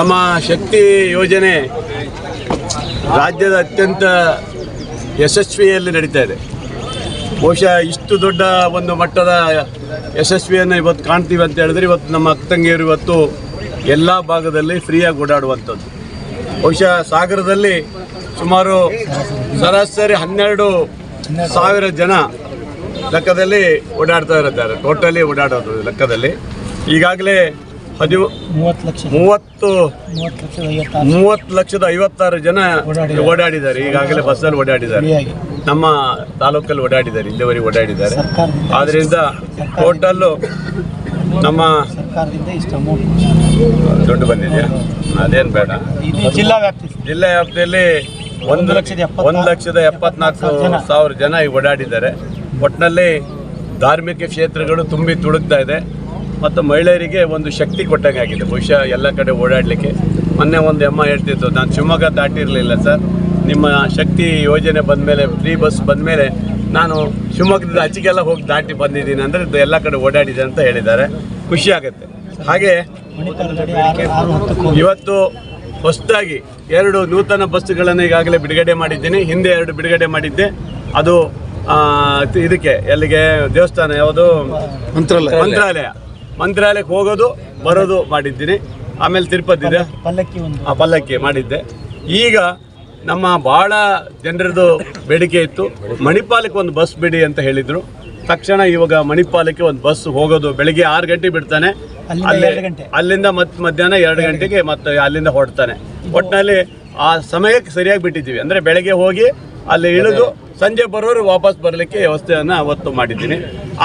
ನಮ್ಮ ಶಕ್ತಿ ಯೋಜನೆ ರಾಜ್ಯದ ಅತ್ಯಂತ ಯಶಸ್ವಿಯಲ್ಲಿ ನಡೀತಾ ಇದೆ. ಬಹುಶಃ ಇಷ್ಟು ದೊಡ್ಡ ಒಂದು ಮಟ್ಟದ ಯಶಸ್ವಿಯನ್ನು ಇವತ್ತು ಕಾಣ್ತೀವಿ ಅಂತ ಹೇಳಿದ್ರೆ ಇವತ್ತು ನಮ್ಮ ಅಕ್ಕ ತಂಗಿಯರು ಇವತ್ತು ಎಲ್ಲ ಭಾಗದಲ್ಲಿ ಫ್ರೀಯಾಗಿ ಓಡಾಡುವಂಥದ್ದು. ಬಹುಶಃ ಸಾಗರದಲ್ಲಿ ಸುಮಾರು ಸರಾಸರಿ ಹನ್ನೆರಡು ಸಾವಿರ ಜನ ಲೆಕ್ಕದಲ್ಲಿ ಓಡಾಡ್ತಾ ಇರ್ತಾರೆ. ಟೋಟಲಿ ಓಡಾಡೋದು ಲೆಕ್ಕದಲ್ಲಿ. ಈಗಾಗಲೇ ಹದಿವು ಮೂವತ್ತು ಲಕ್ಷ ಮೂವತ್ತು ಮೂವತ್ತು ಲಕ್ಷದ ಐವತ್ತಾರು. ಜನ ಓಡಾಡಿದ್ದಾರೆ. ಈಗಾಗಲೇ ಬಸ್ಸಲ್ಲಿ ಓಡಾಡಿದ್ದಾರೆ. ನಮ್ಮ ತಾಲೂಕಲ್ಲಿ ಓಡಾಡಿದ್ದಾರೆ. ಇಲ್ಲಿವರೆಗೆ ಓಡಾಡಿದ್ದಾರೆ. ಆದ್ರಿಂದ ಟೋಟಲ್ಲು ನಮ್ಮ ದುಡ್ಡು ಬಂದಿದೆಯಾ? ಅದೇನು ಬೇಡ. ಜಿಲ್ಲಾ ವ್ಯಾಪ್ತಿ. ಜಿಲ್ಲಾ ವ್ಯಾಪ್ತಿಯಲ್ಲಿ ಒಂದು ಲಕ್ಷದ ಒಂದು ಲಕ್ಷದ ಎಪ್ಪತ್ನಾಲ್ಕು. ಸಾವಿರ ಜನ ಈಗ ಓಡಾಡಿದ್ದಾರೆ. ಒಟ್ಟಿನಲ್ಲಿ ಧಾರ್ಮಿಕ ಕ್ಷೇತ್ರಗಳು ತುಂಬಿ ತುಳುಕ್ತಾ ಇದೆ. ಮತ್ತು ಮಹಿಳೆಯರಿಗೆ ಒಂದು ಶಕ್ತಿ ಕೊಟ್ಟಂಗೆ ಆಗಿದೆ. ಬಹುಶಃ ಎಲ್ಲ ಕಡೆ ಓಡಾಡಲಿಕ್ಕೆ. ಮೊನ್ನೆ ಒಂದು ಅಮ್ಮ ಹೇಳ್ತಿತ್ತು ನಾನು ಶಿವಮೊಗ್ಗ ದಾಟಿರಲಿಲ್ಲ ಸರ್. ನಿಮ್ಮ ಶಕ್ತಿ ಯೋಜನೆ ಬಂದ ಮೇಲೆ ಫ್ರೀ ಬಸ್ ಬಂದಮೇಲೆ ನಾನು ಶಿವಮೊಗ್ಗದಿಂದ ಅಚ್ಚಿಗೆಲ್ಲ ಹೋಗಿ ದಾಟಿ ಬಂದಿದ್ದೀನಿ ಅಂದರೆ ಇದು ಎಲ್ಲ ಕಡೆ ಓಡಾಡಿದೆ ಅಂತ ಹೇಳಿದ್ದಾರೆ. ಖುಷಿ ಆಗುತ್ತೆ. ಹೋಗಿ. ಇವತ್ತು ಹೊಸದಾಗಿ ಎರಡು ನೂತನ ಬಸ್ಸುಗಳನ್ನು ಈಗಾಗಲೇ ಬಿಡುಗಡೆ ಮಾಡಿದ್ದೀನಿ. ಹಿಂದೆ ಎರಡು ಬಿಡುಗಡೆ ಮಾಡಿದ್ದೆ. ಅದು ಇದಕ್ಕೆ ಎಲ್ಲಿಗೆ ದೇವಸ್ಥಾನ ಯಾವುದು? ಮಂತ್ರಾಲಯ. ಮಂತ್ರಾಲಯ. ಮಂತ್ರಾಲಯಕ್ಕೆ ಹೋಗೋದು ಬರೋದು ಮಾಡಿದ್ದೀನಿ. ಆಮೇಲೆ ತಿರುಪತಿ ಇದೆ. ಪಲ್ಲಕ್ಕಿ ಆ ಪಲ್ಲಕ್ಕಿ ಮಾಡಿದ್ದೆ. ಈಗ ನಮ್ಮ ಭಾಳ ಜನರದು ಬೇಡಿಕೆ ಇತ್ತು. ಮಣಿಪಾಲಕ್ಕೆ ಒಂದು ಬಸ್ ಬಿಡಿ ಅಂತ ಹೇಳಿದರು. ತಕ್ಷಣ ಇವಾಗ ಮಣಿಪಾಲಕ್ಕೆ ಒಂದು ಬಸ್ ಹೋಗೋದು. ಬೆಳಿಗ್ಗೆ ಆರು ಗಂಟೆ ಬಿಡ್ತಾನೆ. ಅಲ್ಲಿ. ಅಲ್ಲಿಂದ ಮತ್ತೆ ಮಧ್ಯಾಹ್ನ ಎರಡು ಗಂಟೆಗೆ ಮತ್ತೆ ಅಲ್ಲಿಂದ ಹೊರಡ್ತಾನೆ. ಒಟ್ಟಿನಲ್ಲಿ ಆ ಸಮಯಕ್ಕೆ ಸರಿಯಾಗಿ ಬಿಟ್ಟಿದ್ದೀವಿ. ಅಂದರೆ ಬೆಳಗ್ಗೆ ಹೋಗಿ ಅಲ್ಲಿ ಇಳಿದು ಸಂಜೆ ಬರೋರು ವಾಪಸ್ ಬರಲಿಕ್ಕೆ ವ್ಯವಸ್ಥೆಯನ್ನು ಅವತ್ತು ಮಾಡಿದ್ದೀನಿ.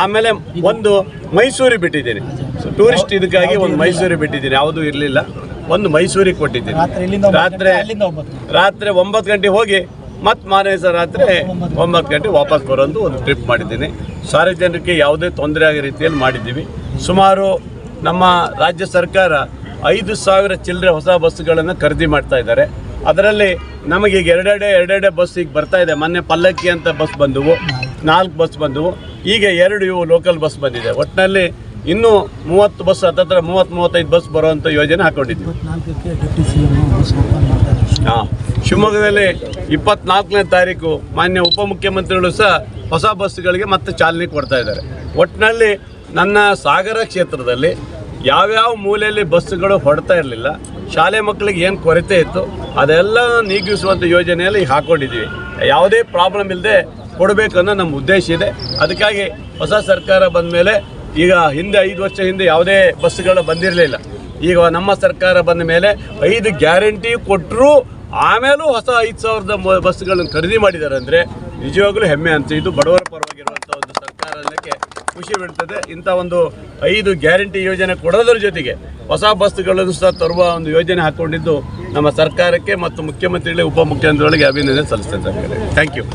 ಆಮೇಲೆ ಒಂದು ಮೈಸೂರಿಗೆ ಬಿಟ್ಟಿದ್ದೀನಿ. ಟೂರಿಸ್ಟ್ ಇದಕ್ಕಾಗಿ ಒಂದು ಮೈಸೂರಿಗೆ ಬಿಟ್ಟಿದ್ದೀನಿ. ಯಾವುದೂ ಇರಲಿಲ್ಲ. ಒಂದು ಮೈಸೂರಿಗೆ ಕೊಟ್ಟಿದ್ದೀನಿ. ರಾತ್ರಿ ರಾತ್ರಿ ಒಂಬತ್ತು ಗಂಟೆ. ಹೋಗಿ ಮತ್ತೆ ಮಾರನೇ ದಿವಸ ರಾತ್ರಿ ಒಂಬತ್ತು ಗಂಟೆ. ವಾಪಸ್ ಬರೋದು ಒಂದು ಟ್ರಿಪ್ ಮಾಡಿದ್ದೀನಿ. ಸಾರ್ವಜನಿಕರಿಗೆ ಯಾವುದೇ ತೊಂದರೆ ಆಗೋ ರೀತಿಯಲ್ಲಿ ಮಾಡಿದ್ದೀವಿ. ಸುಮಾರು ನಮ್ಮ ರಾಜ್ಯ ಸರ್ಕಾರ ಐದು ಸಾವಿರ ಚಿಲ್ಲರೆ ಹೊಸ ಬಸ್ಸುಗಳನ್ನು ಖರೀದಿ ಮಾಡ್ತಾ ಇದ್ದಾರೆ. ಅದರಲ್ಲಿ ನಮಗೆ ಈಗ ಎರಡೆರಡೆ ಎರಡೆರಡೆ ಬಸ್ ಈಗ ಬರ್ತಾ ಇದೆ. ಮೊನ್ನೆ ಪಲ್ಲಕ್ಕಿ ಅಂತ ಬಸ್ ಬಂದವು. ನಾಲ್ಕು ಬಸ್ ಬಂದವು. ಈಗ ಎರಡು ಇವು ಲೋಕಲ್ ಬಸ್ ಬಂದಿದೆ. ಒಟ್ಟಿನಲ್ಲಿ ಇನ್ನೂ ಮೂವತ್ತು ಬಸ್ ಹತ್ತತ್ರ ಮೂವತ್ತು ಮೂವತ್ತೈದು ಬಸ್ ಬರುವಂಥ ಯೋಜನೆ ಹಾಕೊಂಡಿದ್ದೀವಿ. ಹಾಂ ಶಿವಮೊಗ್ಗದಲ್ಲಿ ಇಪ್ಪತ್ನಾಲ್ಕನೇ ತಾರೀಕು ಮಾನ್ಯ ಉಪಮುಖ್ಯಮಂತ್ರಿಗಳು ಸಹ ಹೊಸ ಬಸ್ಸುಗಳಿಗೆ ಮತ್ತೆ ಚಾಲನೆ ಕೊಡ್ತಾ ಇದ್ದಾರೆ. ಒಟ್ಟಿನಲ್ಲಿ ನನ್ನ ಸಾಗರ ಕ್ಷೇತ್ರದಲ್ಲಿ ಯಾವ್ಯಾವ ಮೂಲೆಯಲ್ಲಿ ಬಸ್ಸುಗಳು ಹೊಡ್ತಾ ಇರಲಿಲ್ಲ ಶಾಲೆ ಮಕ್ಕಳಿಗೆ ಏನು ಕೊರತೆ ಇತ್ತು ಅದೆಲ್ಲ ನೀಗಿಸುವಂಥ ಯೋಜನೆಯಲ್ಲಿ ಈಗ ಹಾಕೊಂಡಿದ್ದೀವಿ. ಯಾವುದೇ ಪ್ರಾಬ್ಲಮ್ ಇಲ್ಲದೆ ಕೊಡಬೇಕನ್ನೋ ನಮ್ಮ ಉದ್ದೇಶ ಇದೆ. ಅದಕ್ಕಾಗಿ ಹೊಸ ಸರ್ಕಾರ ಬಂದ ಮೇಲೆ ಈಗ ಹಿಂದೆ ಐದು ವರ್ಷ ಹಿಂದೆ ಯಾವುದೇ ಬಸ್ಗಳು ಬಂದಿರಲಿಲ್ಲ. ಈಗ ನಮ್ಮ ಸರ್ಕಾರ ಬಂದ ಮೇಲೆ ಐದು ಗ್ಯಾರಂಟಿ ಕೊಟ್ಟರು ಆಮೇಲೂ ಹೊಸ ಐದು ಸಾವಿರದ ಬಸ್ಗಳನ್ನು ಖರೀದಿ ಮಾಡಿದ್ದಾರೆ ಅಂದರೆ ನಿಜವಾಗ್ಲೂ ಹೆಮ್ಮೆ ಅಂತ. ಇದು ಬಡವರ ಪರವಾಗಿರುವಂಥ ಒಂದು ಸರ್ಕಾರ ಅದಕ್ಕೆ ಖುಷಿ ಬೀಳ್ತದೆ. ಇಂಥ ಒಂದು ಐದು ಗ್ಯಾರಂಟಿ ಯೋಜನೆ ಕೊಡೋದ್ರ ಜೊತೆಗೆ ಹೊಸ ಬಸ್ಗಳನ್ನು ಸಹ ತರುವ ಒಂದು ಯೋಜನೆ ಹಾಕ್ಕೊಂಡಿದ್ದು ನಮ್ಮ ಸರ್ಕಾರಕ್ಕೆ ಮತ್ತು ಮುಖ್ಯಮಂತ್ರಿಗಳಿಗೆ ಉಪಮುಖ್ಯಮಂತ್ರಿಗಳಿಗೆ ಅಭಿನಂದನೆ ಸಲ್ಲಿಸ್ತೇನೆ. Thank you.